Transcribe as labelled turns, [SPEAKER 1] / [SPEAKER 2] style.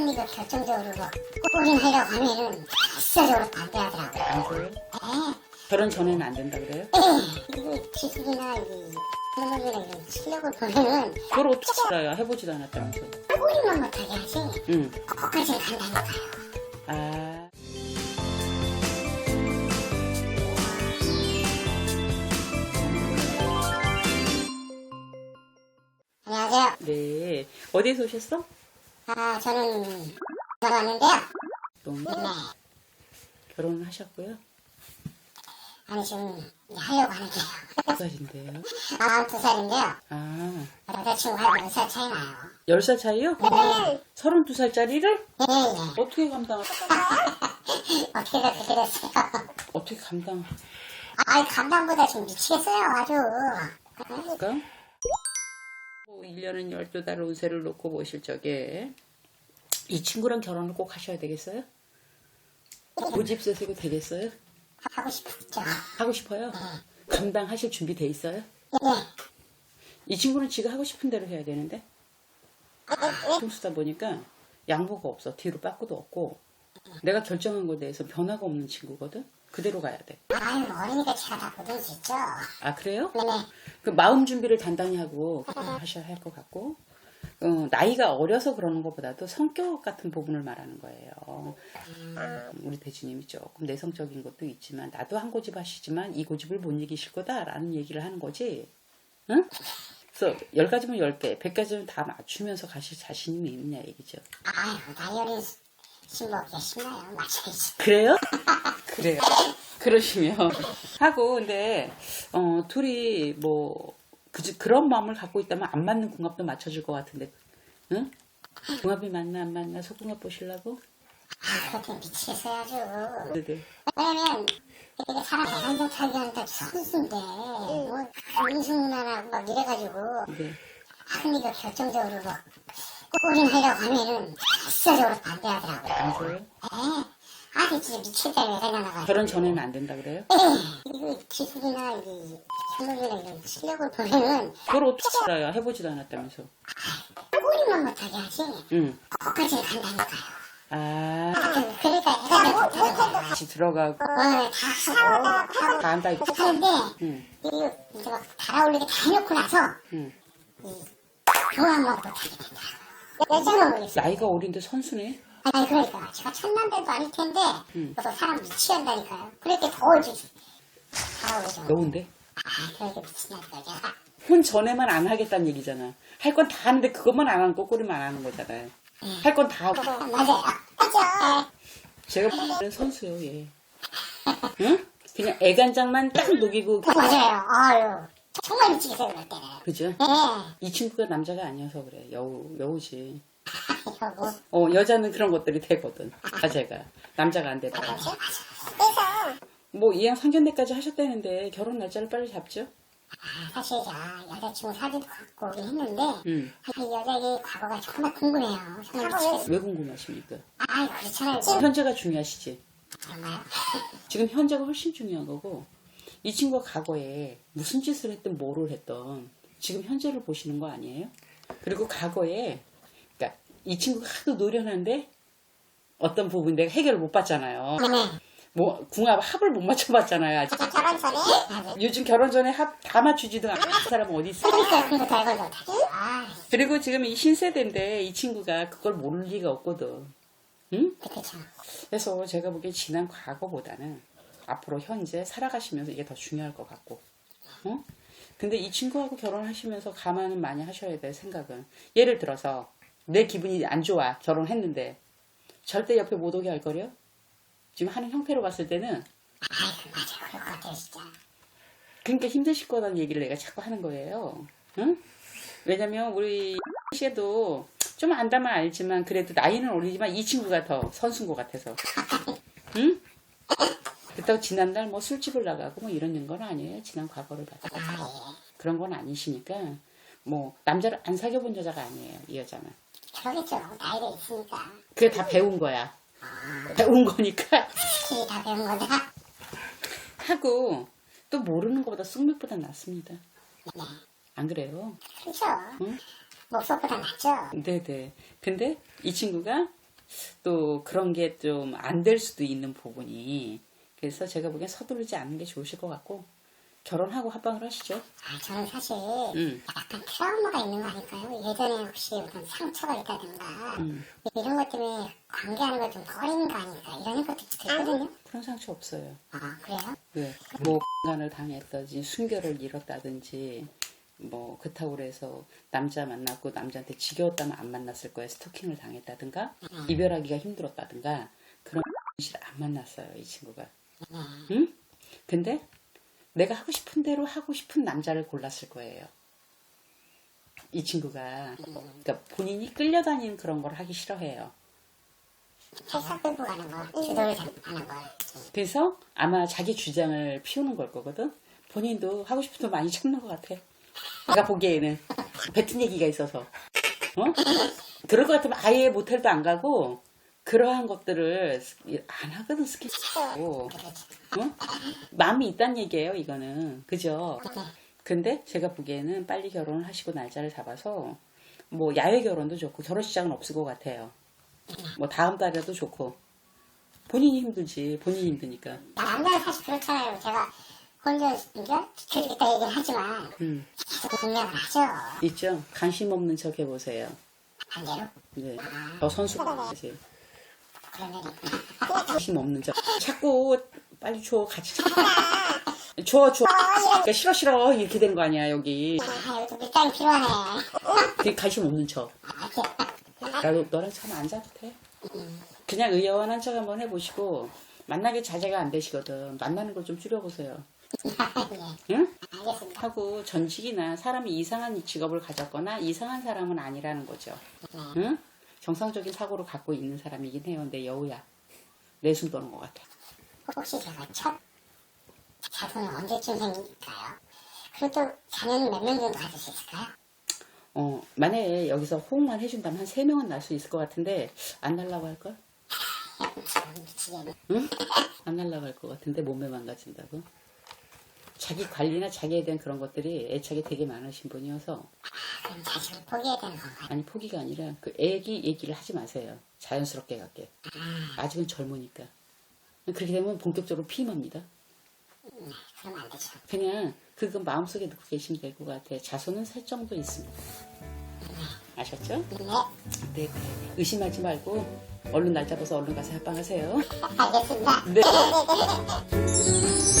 [SPEAKER 1] 한이가 결정적으로 뭐 꼬린하려고 하면은 필사적으로 반대하더라고요.
[SPEAKER 2] 안 그래요?
[SPEAKER 1] 에,
[SPEAKER 2] 결혼 전에는 안 된다 그래요?
[SPEAKER 1] 에, 이거 기술이나 이 할머니나 이런 실력을 보면은
[SPEAKER 2] 그걸 어떻게 알아요? 해보지도 않았다면서.
[SPEAKER 1] 꼬리만 못하게 하지.
[SPEAKER 2] 응.
[SPEAKER 1] 거기까지 간다니까요.
[SPEAKER 2] 아.
[SPEAKER 1] 안녕하세요.
[SPEAKER 2] 네. 어디에서 오셨어?
[SPEAKER 1] 아, 저는.
[SPEAKER 2] 동
[SPEAKER 1] 네.
[SPEAKER 2] 결혼하셨고요.
[SPEAKER 1] 아니, 지금 하려고 하는데요.
[SPEAKER 2] 몇 살인데요?
[SPEAKER 1] 42살인데요.
[SPEAKER 2] 아,
[SPEAKER 1] 여자친구하고 4살 차이 나요.
[SPEAKER 2] 10살 차이요?
[SPEAKER 1] 네.
[SPEAKER 2] 32살짜리를?
[SPEAKER 1] 예, 예.
[SPEAKER 2] 어떻게 감당,
[SPEAKER 1] 어떻게 그렇게 됐어요?
[SPEAKER 2] 어떻게 감당,
[SPEAKER 1] 아이, 감당보다 지금 미치겠어요, 아주.
[SPEAKER 2] 할까? 1년은 12달 운세를 놓고 보실 적에 이 친구랑 결혼을 꼭 하셔야 되겠어요? 고집 세세고 되겠어요?
[SPEAKER 1] 하고 싶었죠.
[SPEAKER 2] 하고 싶어요? 감당하실 준비 돼 있어요?
[SPEAKER 1] 예.
[SPEAKER 2] 이 친구는 지가 하고 싶은 대로 해야 되는데 평수다 보니까 양보가 없어 뒤로 빠꾸도 없고 내가 결정한 거에 대해서 변화가 없는 친구거든 그대로 가야
[SPEAKER 1] 아유, 어리니까 제가 다 보낼 수 있죠.
[SPEAKER 2] 돼아 그래요?
[SPEAKER 1] 네네.
[SPEAKER 2] 그 마음 준비를 단단히 하고 하셔야 할 것 같고 어, 나이가 어려서 그러는 것보다도 성격 같은 부분을 말하는 거예요. 음, 우리 대주님이 조금 내성적인 것도 있지만 나도 한 고집 하시지만 이 고집을 못 이기실 거다라는 얘기를 하는 거지. 응? 그래서 열 가지면 열 개, 백 가지면 다 맞추면서 가실 자신이 있느냐 얘기죠.
[SPEAKER 1] 아유, 나이 어린 신부께 신나요. 맞춰야지.
[SPEAKER 2] 그래요? 그래요. 그러시면 하고 근데 어 둘이 뭐 그, 그런 마음을 갖고 있다면 안 맞는 궁합도 맞춰줄 것 같은데 응? 궁합이 맞나 안 맞나 소궁합 보시려고?
[SPEAKER 1] 아, 그렇게 미치겠어요, 아주.
[SPEAKER 2] 네네.
[SPEAKER 1] 왜냐면, 이게 사람 대상자 차지하는데 선수인데, 뭐, 인승만하고 막 이래가지고,
[SPEAKER 2] 네.
[SPEAKER 1] 한이가 결정적으로 뭐, 꼬린하려고 하면은 필사적으로 반대하더라고요.
[SPEAKER 2] 안 그래요?
[SPEAKER 1] 에, 아, 진짜 미칠다 왜 생각나가지고.
[SPEAKER 2] 결혼 전에는 안 된다 그래요?
[SPEAKER 1] 에, 이거 기술이나 이 할머니나 이런 실력을 보면은
[SPEAKER 2] 그걸 어떻게 알아요? 해보지도 않았다면서.
[SPEAKER 1] 꼬리만 못하게 하지.
[SPEAKER 2] 응.
[SPEAKER 1] 거기까지 간다니까요.
[SPEAKER 2] 아,
[SPEAKER 1] 그러니까 해가 못하는.
[SPEAKER 2] 같이 들어가고
[SPEAKER 1] 어, 다 하고,
[SPEAKER 2] 다 한다 이거.
[SPEAKER 1] 하는데,
[SPEAKER 2] 응.
[SPEAKER 1] 이거 이제 막 달아올리게 다 해놓고 나서,
[SPEAKER 2] 응.
[SPEAKER 1] 교환만 못하게 된다 여자는 모르겠어요.
[SPEAKER 2] 나이가 어린데 선수네.
[SPEAKER 1] 아니, 그러니까. 제가 천남대도 아닐 텐데, 그래서 사람 미치한다니까요. 그렇게 더워지지. 달아올리죠.
[SPEAKER 2] 여운데.
[SPEAKER 1] 아, 그렇게 미친다니까요, 제가.
[SPEAKER 2] 혼 전에만 안 하겠다는 얘기잖아. 할 건 다 하는데 그것만 안 하는 꼬꼬리만 안 하는 거잖아요. 할 건 다 하고.
[SPEAKER 1] 어, 맞아요. 맞아.
[SPEAKER 2] 제가 보는 선수요, 얘. 응? 그냥 애간장만 딱 녹이고,
[SPEAKER 1] 맞아요. 아유. 정말 미치겠어요, 그럴 때는.
[SPEAKER 2] 그죠?
[SPEAKER 1] 예.
[SPEAKER 2] 이 친구가 남자가 아니어서 그래. 여우, 여우지.
[SPEAKER 1] 이거 뭐.
[SPEAKER 2] 어, 여자는 그런 것들이 되거든. 자제가. 남자가 안 되다.
[SPEAKER 1] 그래서,
[SPEAKER 2] 뭐, 이양 상견례까지 하셨다는데, 결혼 날짜를 빨리 잡죠?
[SPEAKER 1] 사실 제가 여자친구 사진도 갖고 오긴 했는데,
[SPEAKER 2] 응.
[SPEAKER 1] 이 여자의 과거가 정말 궁금해요. 정말 미치겠어요.
[SPEAKER 2] 왜 궁금하십니까?
[SPEAKER 1] 아이, 그렇잖아요. 지금.
[SPEAKER 2] 현재가 중요하시지?
[SPEAKER 1] 정말.
[SPEAKER 2] 지금 현재가 훨씬 중요한 거고, 이 친구가 과거에 무슨 짓을 했든 뭐를 했든, 지금 현재를 보시는 거 아니에요? 그리고 과거에, 그니까, 이 친구가 하도 노련한데, 어떤 부분 내가 해결을 못 봤잖아요.
[SPEAKER 1] 네.
[SPEAKER 2] 뭐, 궁합, 합을 못 맞춰봤잖아요, 아직.
[SPEAKER 1] 결혼 전에?
[SPEAKER 2] 요즘 결혼 전에 합 다 맞추지도 않는 사람은 어디 있어?
[SPEAKER 1] 그러니까 못하지. 아,
[SPEAKER 2] 그리고 지금 이 신세대인데 이 친구가 그걸 모를 리가 없거든. 응?
[SPEAKER 1] 그렇죠.
[SPEAKER 2] 그래서 제가 보기엔 지난 과거보다는 앞으로 현재 살아가시면서 이게 더 중요할 것 같고. 어? 근데 이 친구하고 결혼하시면서 감안은 많이 하셔야 될 생각은 예를 들어서 내 기분이 안 좋아 결혼했는데 절대 옆에 못 오게 할 거려? 지금 하는 형태로 봤을 때는
[SPEAKER 1] 진짜.
[SPEAKER 2] 그러니까 힘드실 거라는 얘기를 내가 자꾸 하는 거예요. 응? 왜냐면 우리 씨도 좀 안다면 알지만 그래도 나이는 어리지만 이 친구가 더 선수인 것 같아서. 응? 그렇다고 지난날 뭐 술집을 나가고 뭐 이런 건 아니에요. 지난 과거를 봐서.
[SPEAKER 1] 아,
[SPEAKER 2] 그런 건 아니시니까 뭐 남자를 안 사귀어 본 여자가 아니에요. 이 여자는.
[SPEAKER 1] 예. 그러겠죠. 나이가 있으니까.
[SPEAKER 2] 그게 다 배운 거야. 배운 거니까
[SPEAKER 1] 스킬이 다 배운 거다.
[SPEAKER 2] 하고 또 모르는 것보다 쑥맥보다 낫습니다.
[SPEAKER 1] 네.
[SPEAKER 2] 안 그래요?
[SPEAKER 1] 그렇죠.
[SPEAKER 2] 응?
[SPEAKER 1] 목소보다 낫죠.
[SPEAKER 2] 네네. 근데 이 친구가 또 그런 게 좀 안 될 수도 있는 부분이 그래서 제가 보기엔 서두르지 않는 게 좋으실 것 같고 결혼하고 합방을 하시죠.
[SPEAKER 1] 아, 저는 사실
[SPEAKER 2] 음.
[SPEAKER 1] 약간 트라우마가 있는 거 아닐까요? 예전에 혹시 어떤 상처가 있다든가
[SPEAKER 2] 음.
[SPEAKER 1] 이런 것 때문에 관계하는 걸좀 버리는 거 아닐까 이런 생각도 들거든요.
[SPEAKER 2] 그런 상처 없어요.
[SPEAKER 1] 아, 그래요?
[SPEAKER 2] 왜? 뭐 간을 당했다든지 순결을 잃었다든지 뭐 그렇다고 그래서 남자 만났고 남자한테 지겨웠다면 안 만났을 거예요. 스토킹을 당했다든가 이별하기가 힘들었다든가 그런 실안 만났어요. 이 친구가. 응? 근데 내가 하고 싶은 대로 하고 싶은 남자를 골랐을 거예요. 이 친구가 그러니까 본인이 끌려다니는 그런 걸 하기 싫어해요.
[SPEAKER 1] 회사 끌고 가는 거, 주도를 하는 거.
[SPEAKER 2] 그래서 아마 자기 주장을 피우는 걸 거거든. 본인도 하고 싶은 거 많이 참는 것 같아. 내가 보기에는 뱉은 얘기가 있어서. 어? 그럴 것 같으면 아예 모텔도 안 가고 그러한 것들을 안 하거든 스킨십하고. 어? 마음이 있단 얘기예요 이거는. 그죠? 근데 제가 보기에는 빨리 결혼을 하시고 날짜를 잡아서 뭐 야외 결혼도 좋고 결혼 시장은 없을 것 같아요. 뭐 다음 달에도 좋고 본인이 힘들지 본인이 힘드니까.
[SPEAKER 1] 남자는 사실 그렇잖아요. 제가 혼자 이제 지켜주겠다 얘기를 하지만
[SPEAKER 2] 음.
[SPEAKER 1] 계속 공략을 하죠.
[SPEAKER 2] 있죠. 관심 없는 척 해보세요.
[SPEAKER 1] 반대로.
[SPEAKER 2] 네. 저 선수가 되세 관심 없는 척. 자꾸 빨리 줘 같이 줘. 줘 줘. 그러니까 싫어 싫어 이렇게 되는 거 아니야 여기.
[SPEAKER 1] 아, 여기도 밀당이 필요하네.
[SPEAKER 2] 되게 관심 없는 척. 나도 너랑 참 안 자도 돼. 그냥 의연한 척 한번 해보시고 만나게 자제가 안 되시거든. 만나는 걸 좀 줄여보세요.
[SPEAKER 1] 예,
[SPEAKER 2] 응?
[SPEAKER 1] 알겠습니다.
[SPEAKER 2] 하고 전직이나 사람이 이상한 직업을 가졌거나 이상한 사람은 아니라는 거죠. 응? 정상적인 사고를 갖고 있는 사람이긴 해요. 내 여우야. 내숭 떠는 것 같아.
[SPEAKER 1] 혹시 제가 첫 자손은 언제쯤 생길까요? 또 자녀는 몇 명 정도 가질 수 있을까요?
[SPEAKER 2] 어, 만약에 여기서 호응만 해준다면 한 세명은 날 수 있을 것 같은데, 안 날라고 할걸?
[SPEAKER 1] 참 미치겠네.
[SPEAKER 2] 응? 안 날라고 할 것 같은데, 몸매 망가진다고? 자기 관리나 자기에 대한 그런 것들이 애착이 되게 많으신 분이어서,
[SPEAKER 1] 그럼 자식을 포기해야 되는 건가요?
[SPEAKER 2] 아니, 포기가 아니라, 그 애기 얘기를 하지 마세요. 자연스럽게 갈게. 아직은 젊으니까. 그렇게 되면 본격적으로 피임합니다.
[SPEAKER 1] 네, 그러면 안 되죠.
[SPEAKER 2] 그냥 그거 마음속에 넣고 계시면 될 것 같아. 자손은 살 정도 있습니다. 아셨죠?
[SPEAKER 1] 네,
[SPEAKER 2] 네, 네. 의심하지 말고 얼른 날 잡아서 얼른 가서 합방하세요.
[SPEAKER 1] 알겠습니다.
[SPEAKER 2] 네.